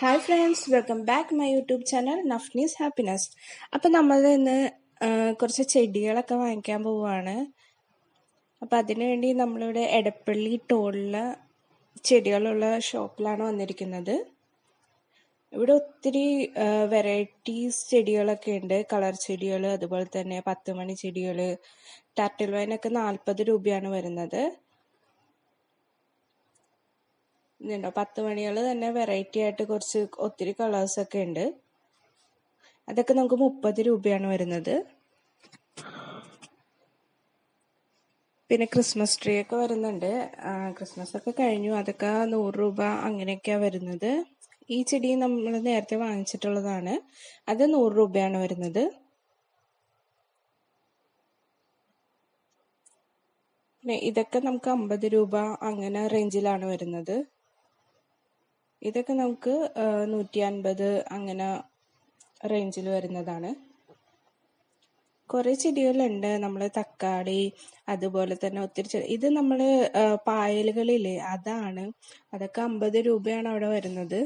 Hi friends welcome back my YouTube channel Nafnees happiness അപ്പം നമ്മൾ ഇന്ന് കുറച്ച് ചെടികളൊക്കെ വാങ്ങിക്കാൻ പോവുകയാണ് അപ്പം അതിനു വേണ്ടി നമ്മളിവിടെ എടപ്പള്ളി ടോളിലെ ചെടികളുള്ള ഷോപ്പിലാണ് വന്നിരിക്കുന്നത്. ഇവിടെ ഒത്തിരി വെറൈറ്റീസ് ചെടികളൊക്കെ ഉണ്ട്. കളർ ചെടികൾ അതുപോലെ തന്നെ പത്ത് മണി ചെടികൾ ടർട്ടിൽ വൈനൊക്കെ നാൽപ്പത് രൂപയാണ് വരുന്നത്. ഇതുണ്ടോ പത്ത് മണികൾ തന്നെ വെറൈറ്റി ആയിട്ട് കുറച്ച് ഒത്തിരി കളേഴ്സ് ഒക്കെ ഉണ്ട് അതൊക്കെ നമുക്ക് മുപ്പത് രൂപയാണ് വരുന്നത്. പിന്നെ ക്രിസ്മസ് ട്രീ ഒക്കെ വരുന്നുണ്ട്. ക്രിസ്മസ് ഒക്കെ കഴിഞ്ഞു. അതൊക്കെ നൂറ് രൂപ അങ്ങനെയൊക്കെയാണ് വരുന്നത്. ഈ ചെടി നമ്മൾ നേരത്തെ വാങ്ങിച്ചിട്ടുള്ളതാണ്. അത് നൂറ് രൂപയാണ് വരുന്നത്. പിന്നെ ഇതൊക്കെ നമുക്ക് അമ്പത് രൂപ അങ്ങനെ റേഞ്ചിലാണ് വരുന്നത്. ഇതൊക്കെ നമുക്ക് നൂറ്റി അൻപത് അങ്ങനെ റേഞ്ചിൽ വരുന്നതാണ്. കുറേ ചെടികളുണ്ട്. നമ്മൾ തക്കാളി അതുപോലെ തന്നെ ഒത്തിരി ഇത് നമ്മൾ പായലുകളില്ലേ അതാണ്. അതൊക്കെ അമ്പത് രൂപയാണ് അവിടെ വരുന്നത്.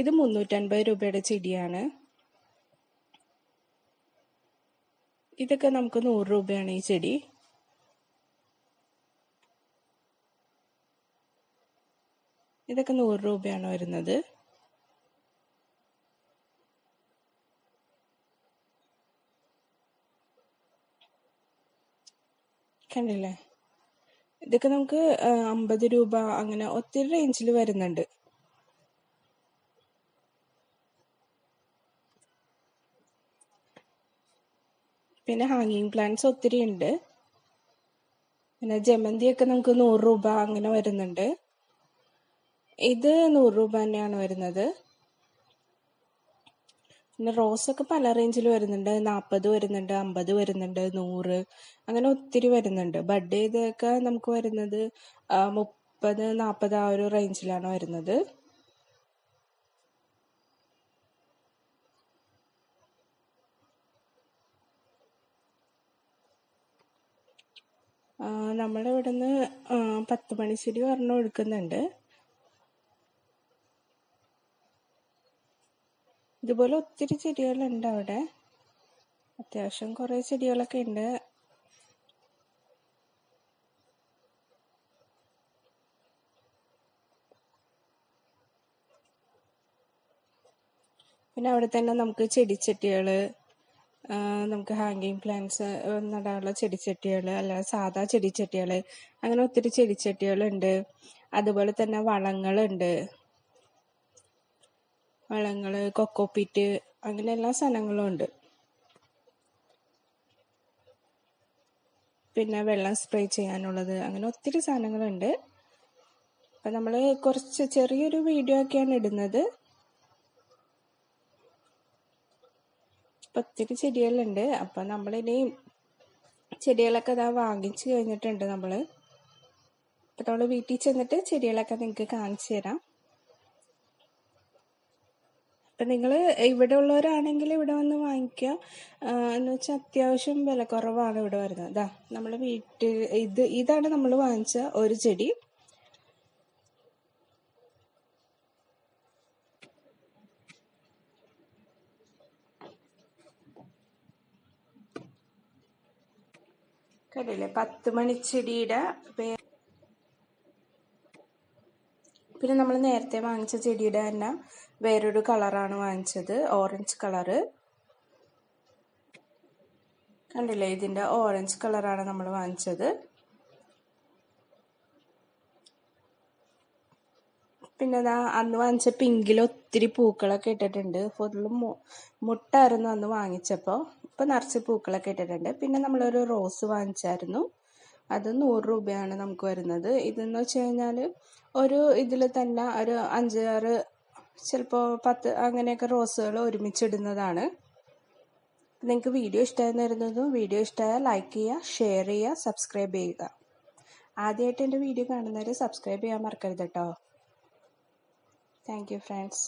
ഇത് മുന്നൂറ്റൻപത് രൂപയുടെ ചെടിയാണ്. ഇതൊക്കെ നമുക്ക് നൂറ് രൂപയാണ് ഈ ചെടി. ഇതൊക്കെ നൂറ് രൂപയാണ് വരുന്നത്. കണ്ടില്ലേ? ഇതൊക്കെ നമുക്ക് അമ്പത് രൂപ അങ്ങനെ ഒത്തിരി റേഞ്ചിൽ വരുന്നുണ്ട്. പിന്നെ ഹാങ്ങിങ് പ്ലാന്റ്സ് ഒത്തിരി ഉണ്ട്. പിന്നെ ജമന്തി ഒക്കെ നമുക്ക് നൂറ് രൂപ അങ്ങനെ വരുന്നുണ്ട്. ഇത് നൂറ് രൂപ തന്നെയാണ് വരുന്നത്. പിന്നെ ഒക്കെ പല റേഞ്ചിൽ വരുന്നുണ്ട്. നാൽപ്പത് വരുന്നുണ്ട് അമ്പത് വരുന്നുണ്ട് നൂറ് അങ്ങനെ ഒത്തിരി വരുന്നുണ്ട്. ബഡ് ചെയ്തൊക്കെ നമുക്ക് വരുന്നത് മുപ്പത് നാൽപ്പത് ആ ഒരു റേഞ്ചിലാണ് വരുന്നത്. നമ്മളിവിടുന്ന് നമ്മുടെ ഇവിടുന്ന് ആ, പത്ത് മണിശ്ശേരി ഒരെണ്ണം ഇതുപോലെ ഒത്തിരി ചെടികളുണ്ട് അവിടെ. അത്യാവശ്യം കുറേ ചെടികളൊക്കെ ഉണ്ട്. പിന്നെ അവിടെ തന്നെ നമുക്ക് ചെടിച്ചട്ടികൾ നമുക്ക് ഹാങ്ങിങ് പ്ലാന്റ്സ് നടാനുള്ള ചെടിച്ചട്ടികൾ അല്ലാതെ സാധാ ചെടിച്ചട്ടികൾ അങ്ങനെ ഒത്തിരി ചെടിച്ചട്ടികളുണ്ട്. അതുപോലെ തന്നെ വളങ്ങളുണ്ട്. വളങ്ങൾ കൊക്കോപ്പിറ്റ് അങ്ങനെ എല്ലാ സാധനങ്ങളും ഉണ്ട്. പിന്നെ വെള്ളം സ്പ്രേ ചെയ്യാനുള്ളത് അങ്ങനെ ഒത്തിരി സാധനങ്ങളുണ്ട്. അപ്പം നമ്മൾ കുറച്ച് ചെറിയൊരു വീഡിയോ ഒക്കെയാണ് ഇടുന്നത്. ഒത്തിരി ചെടികളുണ്ട്. അപ്പം നമ്മളിനി ചെടികളൊക്കെ ഇതാ വാങ്ങിച്ചു കഴിഞ്ഞിട്ടുണ്ട് നമ്മൾ അപ്പം നമ്മൾ വീട്ടിൽ ചെന്നിട്ട് ചെടികളൊക്കെ നിങ്ങൾക്ക് കാണിച്ചു തരാം. അപ്പം നിങ്ങൾ ഇവിടെ ഉള്ളവരാണെങ്കിൽ ഇവിടെ വന്ന് വാങ്ങിക്കുക. എന്ന് വെച്ചാൽ അത്യാവശ്യം വില കുറവാണ് ഇവിടെ വരുന്നത്. ഇതാ നമ്മൾ വീട്ടിൽ ഇത് ഇതാണ് നമ്മൾ വാങ്ങിച്ച ഒരു ചെടി. കണ്ടില്ലേ? പത്ത് മണിച്ചെടിയുടെ പിന്നെ നമ്മൾ നേരത്തെ വാങ്ങിച്ച ചെടിയുടെ തന്നെ വേറൊരു കളറാണ് വാങ്ങിച്ചത് ഓറഞ്ച് കളറ്. കണ്ടില്ലേ? ഇതിന്റെ ഓറഞ്ച് കളറാണ് നമ്മൾ വാങ്ങിച്ചത്. പിന്നെ ദാ അന്ന് വാങ്ങിച്ച പിങ്കിൽ ഒത്തിരി പൂക്കളൊക്കെ ഇട്ടിട്ടുണ്ട്. ഫുള്ള് മുട്ടായിരുന്നു അന്ന് വാങ്ങിച്ചപ്പോൾ ഇപ്പം നിറച്ച് പൂക്കളൊക്കെ ഇട്ടിട്ടുണ്ട്. പിന്നെ നമ്മളൊരു റോസ് വാങ്ങിച്ചായിരുന്നു. അത് നൂറ് രൂപയാണ് നമുക്ക് വരുന്നത്. ഇതെന്ന് വെച്ച് കഴിഞ്ഞാൽ ഒരു ഇതിൽ തന്നെ ഒരു അഞ്ചാറ് ചിലപ്പോൾ പത്ത് അങ്ങനെയൊക്കെ റോസുകൾ ഒരുമിച്ചിടുന്നതാണ്. നിങ്ങൾക്ക് വീഡിയോ ഇഷ്ടമായിരുന്നതും വീഡിയോ ഇഷ്ടമായാൽ ലൈക്ക് ചെയ്യുക ഷെയർ ചെയ്യുക സബ്സ്ക്രൈബ് ചെയ്യുക. ആദ്യമായിട്ട് എന്റെ വീഡിയോ കാണുന്നവർ സബ്സ്ക്രൈബ് ചെയ്യാൻ മറക്കരുത് കേട്ടോ താങ്ക് യു ഫ്രണ്ട്സ്